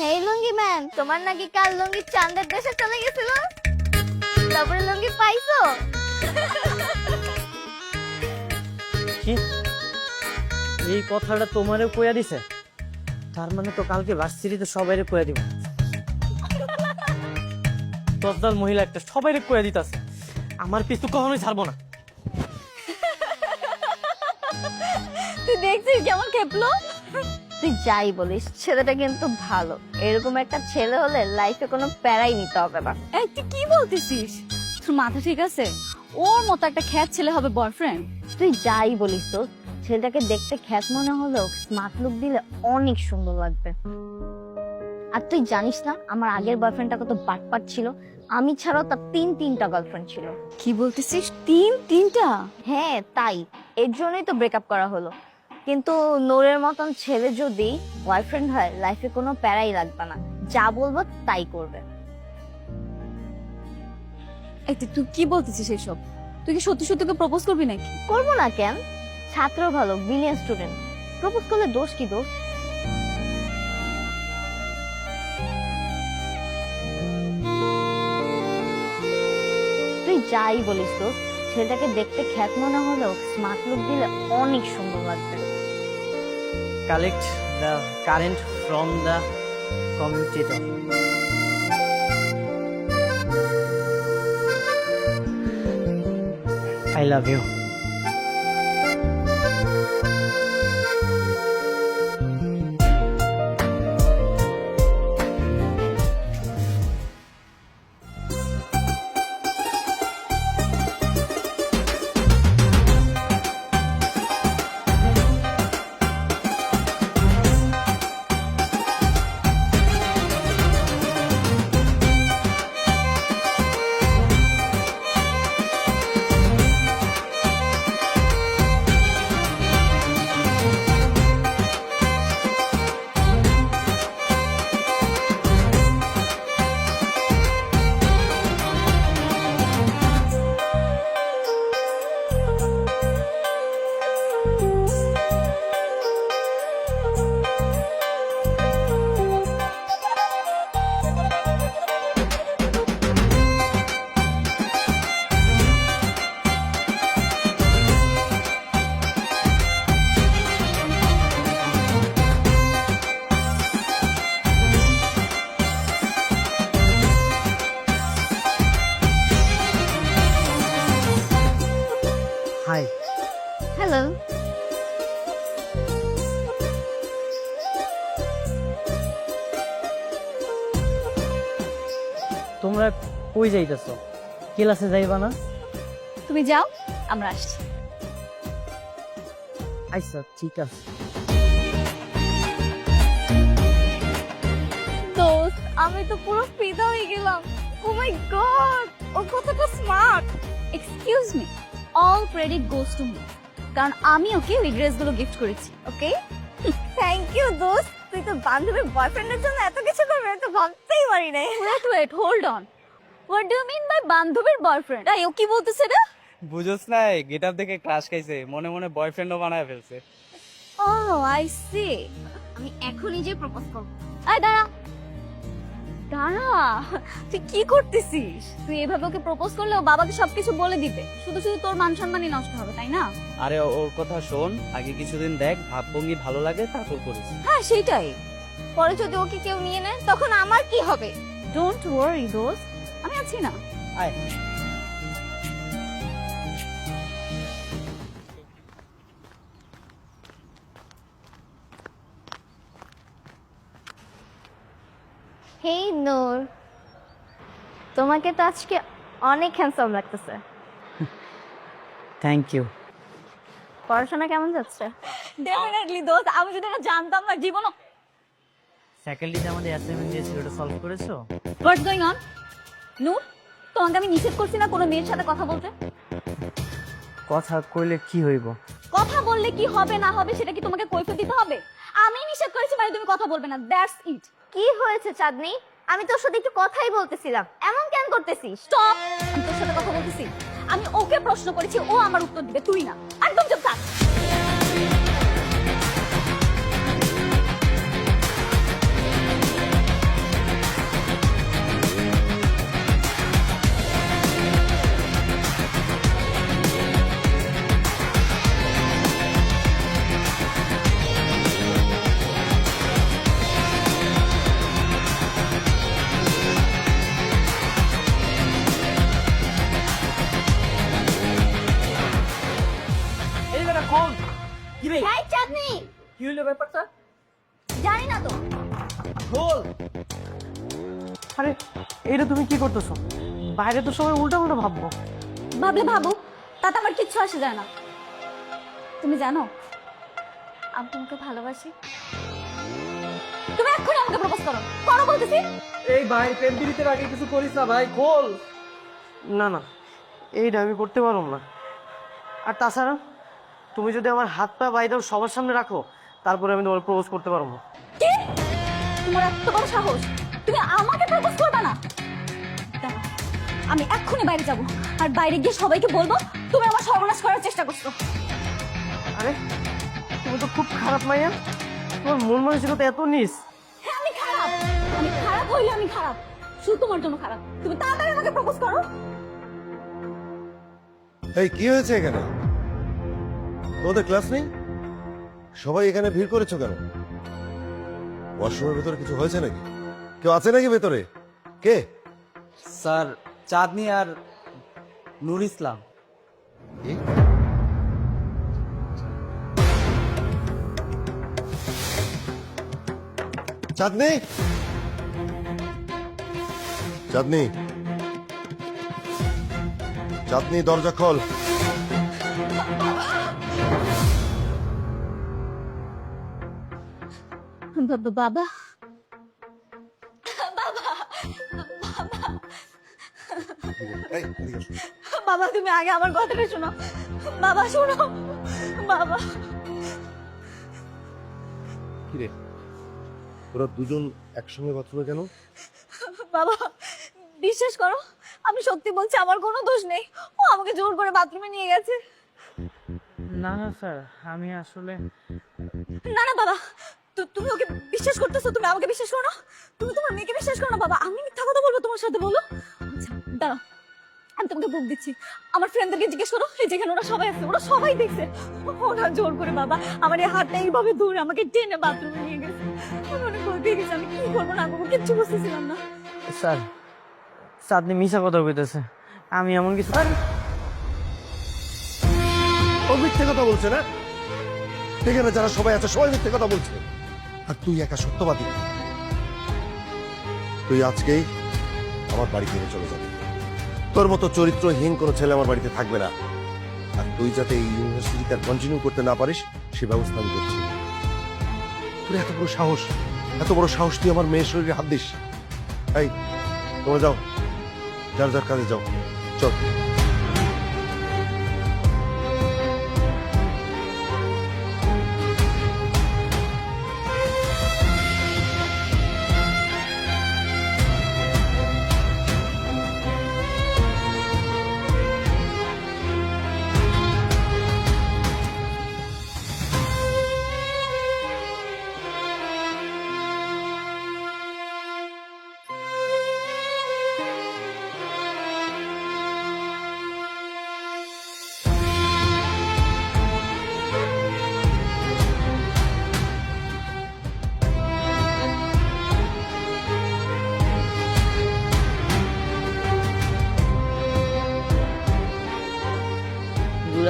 হেই লুঙ্গি man তোমার নাকি কাল লুঙ্গি চাঁদের দেশে চলে গেছিল? তারপরে লুঙ্গি পাইছো? কি? এই কথাটা তোমারে কইয়া দিছে? তার মানে তো কালকে ভার্সিটিতে সবাইরে কইয়া দিব। দশদাল মহিলা একটা সবাইরে কইয়া দিতাছে আমার পিছু কখনোই ছাড়বো না। তুই দেখছিস কেমন খেপলো? তুই যাই বলিস ছেলেটা কিন্তু ভালো। এরকম একটা ছেলে হলে লাইফে কোনো প্যারাই নিতে হবে না। এই তুই কি বলতেছিস? তোর মাথা ঠিক আছে? ওর মতো একটা খ্যাত ছেলে হবে বয়ফ্রেন্ড তুই যাই বলিস তো ছেলেটাকে দেখতে খ্যাত মনে হলেও স্মার্ট লুক দিলে অনেক সুন্দর লাগবে। আর তুই জানিস না আমার আগের বয়ফ্রেন্ডটা কত বাটপাট ছিল? আমি ছাড়াও তার তিন তিনটা গার্লফ্রেন্ড ছিল। কি বলতেছিস? তিন তিনটা? হ্যাঁ তাই। এর জন্যই তো ব্রেকআপ করা হলো। কিন্তু নোরের মতন ছেলে যদি বয়ফ্রেন্ড হয় লাইফে কোনো প্যারাই লাগবে না। যা বলব তাই করবে। এই তুই- তুই কি বলতেছিস এসব? তুই কি সত্যি সত্যি প্রপোজ করবি নাকি? করব না কেন? ছাত্র ভালো ব্রিলিয়ান্ট স্টুডেন্ট প্রপোজ করলে দোষ কি দোষ? তুই যাই বলিস তো ছেলেটাকে দেখতে খ্যাত মনে হলেও স্মার্ট লুক দিলে অনেক সুন্দর লাগবে। Collect the current from the commutator I love you hello তোমরা কই যাইতেছো? ক্লাসে যাইবা না? তুমি যাও আমরা আসছি। আচ্ছা ঠিক আছে। দোস্ত আমি তো পুরো ফিদা হয়ে গেলাম। ও মাই গড ও কতটা smart excuse me all credit goes to me কারণ আমি ওকে ওই ড্রেসগুলো গিফট করেছি ওকে? থ্যাংক ইউ দোস্ত। তুই তো বান্ধবীর বয়ফ্রেন্ডের জন্য এত কিছু করবি আমি তো ভাবতেই পারি নাই। Wait wait hold on what do mean by বান্ধবীর বয়ফ্রেন্ড এই ও কি বলতেছে রে? বুঝোস না গেট আপ দেখে ক্রাশ খাইছে মনে মনে বয়ফ্রেন্ডও বানায় ফেলছে। ও আই সি আমি এখনই যে প্রপোজ করব। আয় দাঁড়া। দাঁড়া তুই কি করতেছিস? তুই এভাবে ওকে প্রপোজ করলে ও বাবাকে সবকিছু বলে দিবে। শুধু শুধু তোর মান সম্মানই নষ্ট হবে তাই না? আরে ওর কথা শোন আগে কিছুদিন দেখ ভাবভঙ্গি ভালো লাগে তারপর করিস। হ্যাঁ সেটাই পরে যদি ওকে কেউ নিয়ে নেয় তখন আমার কি হবে? ডোন্ট ওয়ারি দোস্ত। আমি আছি না। আয়। হেই নূর। তোমাকে তো আজকে অনেক হ্যান্ডসাম লাগতেছে। থ্যাংক ইউ পড়াশোনা কেমন যাচ্ছে? ডেফিনেটলি দোস্ত আমি যদি এটা জানতাম না জীবনও ফ্যাকাল্টিতে আমাদের অ্যাসাইনমেন্ট দিয়েছিল ওটা সলভ করেছ? হোয়াটস গোয়িং অন নূর তোমাকে আমি নিষেধ করছি না কোনো মেয়ের সাথে কথা বলতে? কথা কইলে কি হইব? কথা বললে কি হবে না হবে সেটা কি তোমাকে কৈফিয়ত দিতে হবে? আমি নিষেধ করেছি মানে তুমি কথা বলবে না দ্যাটস ইট কি হয়েছে চাঁদনি? আমি তোর সাথে একটু কথাই বলতেছিলাম। এমন কেন করতেছি স্টপ! তোর সাথে কথা বলতেছি। আমি ওকে প্রশ্ন করেছি, ও আমার উত্তর দিবে, তুই না। একদম চুপ থাক। হইল ব্যাপারটা? জানি না তো। খোল আরে এইটা তুমি কি করতেছো? বাইরে তো সবাই উল্টা উল্টা ভাববো। ভাবলে ভাবো তাতে আমার কিচ্ছু আসে যায় না। তুমি জানো আমি তোমাকে ভালোবাসি। তুমি এক্ষুনি আমাকে প্রপোজ করো। করো বলতেছি। এই ভাই প্রেম পিড়িতের আগে কিছু করিস না ভাই খোল। না না এইটা আমি করতে পারব না। আর তাছাড়া? তুমি যদি আমার হাত পা বাই দাও সবার সামনে রাখো তারপরে আমি তোমার প্রপোজ করতে পারব। কি? তোমার এত বড় সাহস? তুমি আমাকে প্রপোজ করবে না? আমি এক্ষুনি বাইরে যাব আর বাইরে গিয়ে সবাইকে বলব তুমি আমার সর্বনাশ করার চেষ্টা করছ। আরে তুমি তো খুব খারাপ মাইয়া। তোমার মন মানসিকতা এত নিস। হ্যাঁ আমি খারাপ। আমি খারাপ হইলে আমি খারাপ। শুধু তোমার জন্য খারাপ। তুমি তাড়াতাড়ি আমাকে প্রপোজ করো। এই কি হয়েছে এখানে? তোমাদের ক্লাস নেই? সবাই এখানে ভিড় করেছ কেন? ওয়াশরুমের ভেতরে কিছু হয়েছে নাকি? কেউ আছে নাকি ভেতরে? কে? স্যার চাঁদনি আর নুর ইসলাম? চাঁদনি? চাঁদনি? চাঁদনি দরজা খোল। বাবা বাবা। বাবা তুমি আগে আমার কথাটা শোনো। বাবা শোনো। বাবা। কিরে তোরা দুজন একসঙ্গে বাথরুমে কেন? বাবা বিশ্বাস করো আমি সত্যি বলছি আমার কোনো দোষ নেই। ও আমাকে জোর করে বাথরুমে নিয়ে গেছে। না না স্যার আমি আসলে না না বাবা। তু- তুমি ওকে বিশ্বাস করতেছো? তুমি আমাকে বিশ্বাস করো না? তুমি তোমার মেয়েকে বিশ্বাস করো না বাবা? আমি মিথ্যা কথা বলব তোমার সাথে বলো? আচ্ছা দাঁড়াও। আমি তোমাকে বুক দিচ্ছি। আমার ফ্রেন্ডদেরকে জিজ্ঞেস করো এই যেখানে ওরা সবাই আছে ওরা সবাই দেখছে। ওরা জোর করে বাবা আমার এই হাতটা এইভাবে ধরে আমাকে টেনে বাথরুমে নিয়ে গেছে। আমি অনেক ভয় পেয়ে গেছি আমি কি করব না করব কিচ্ছু বুঝতেছিলাম না। স্যার চাঁদনি মিশা কথা কইতেছে। আমি এমন কিছু ও মিথ্যে কথা বলছে না? এখানে যারা সবাই আছে সবাই মিথ্যে কথা বলছে। আর তুই একা সত্যবাদী। তুই আজকেই আমার বাড়ি থেকে চলে যাবি। তোর মতো চরিত্রহীন কোনো ছেলে আমার বাড়িতে থাকবে না। আর তুই যাতে এই ইউনিভার্সিটিতে কন্টিনিউ করতে না পারিস, সে ব্যবস্থা আমি করছি। তোর এত বড় সাহস, এত বড় সাহস তুই আমার মেয়ের শরীরে হাত দিস। এই, তোমরা যাও। যার যার কাজে যাও। চল।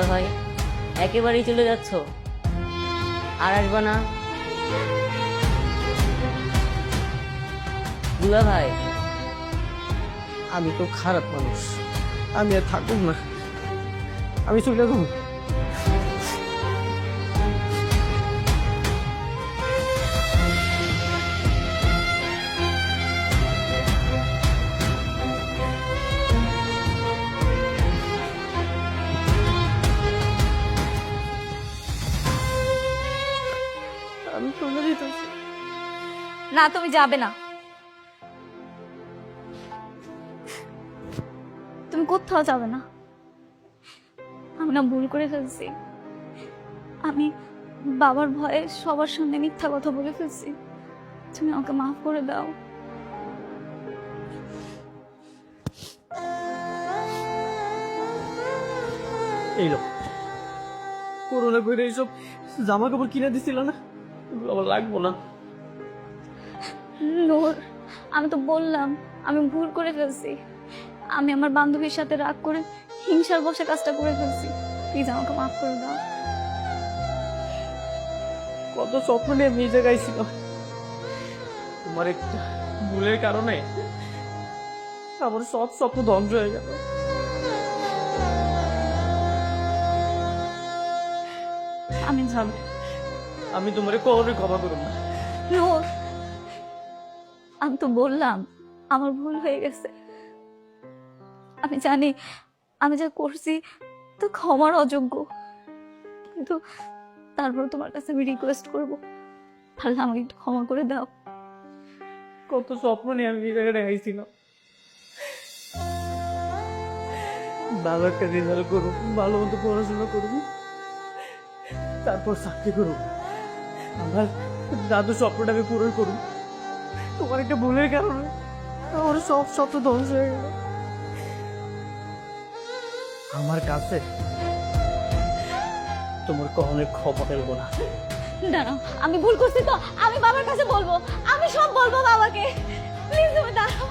দুলা হয় একেবারেই চলে যাচ্ছ। আর আসব না। দুলা ভাই, আমি তো খারাপ মানুষ। আমি আর থাকুক না। আমি চলে যাব। না, তুমি যাবে না। তুমি কোথাও যাবে না। আমি না ভুল করে ফেলছি। আমি বাবার ভয়ে সবার সামনে মিথ্যা কথা বলে ফেলছি। তুমি আমাকে মাফ করে দাও। করোনা করে এইসব জামা কাপড় কিনে দিছিল না? এগুলো লাগবো না? নূর আমি তো বললাম আমি ভুল করে ফেলছি। আমি আমার বান্ধবীর সাথে রাগ করে হিংসার বসে কাজটা করে ফেলছি। প্লিজ আমাকে মাফ করে দাও। কত স্বপ্ন নিয়ে আমি এই তোমার একটা ভুলের কারণে আমার সব স্বপ্ন ধ্বংস হয়ে গেল। আমি আমি আমি তোমার কখনোই ক্ষমা করব না। আমি তো বললাম, আমার ভুল হয়ে গেছে। আমি জানি, আমি যা করছি তো ক্ষমার অযোগ্য। কিন্তু তারপর তোমার কাছে আমি রিকোয়েস্ট করব। তাহলে আমাকে একটু ক্ষমা করে দাও। কত স্বপ্ন নিয়ে আমি এই জায়গায় আইছিলাম। ভালো একটা রেজাল্ট করুক, ভালো মতো পড়াশোনা করুক, তারপর চাকরি করুক। আমার দাদু স্বপ্নটা আমি পূরণ করুক। তোমার একটা ভুলের কারণে আমার সব স্বপ্ন ধ্বংস হয়ে গেল। আমার কাছে তোমার কখনো ক্ষমা করব না। দাঁড়াও আমি ভুল করছি তো। আমি বাবার কাছে বলব। আমি সব বলব বাবাকে। প্লিজ তুমি দাঁড়াও।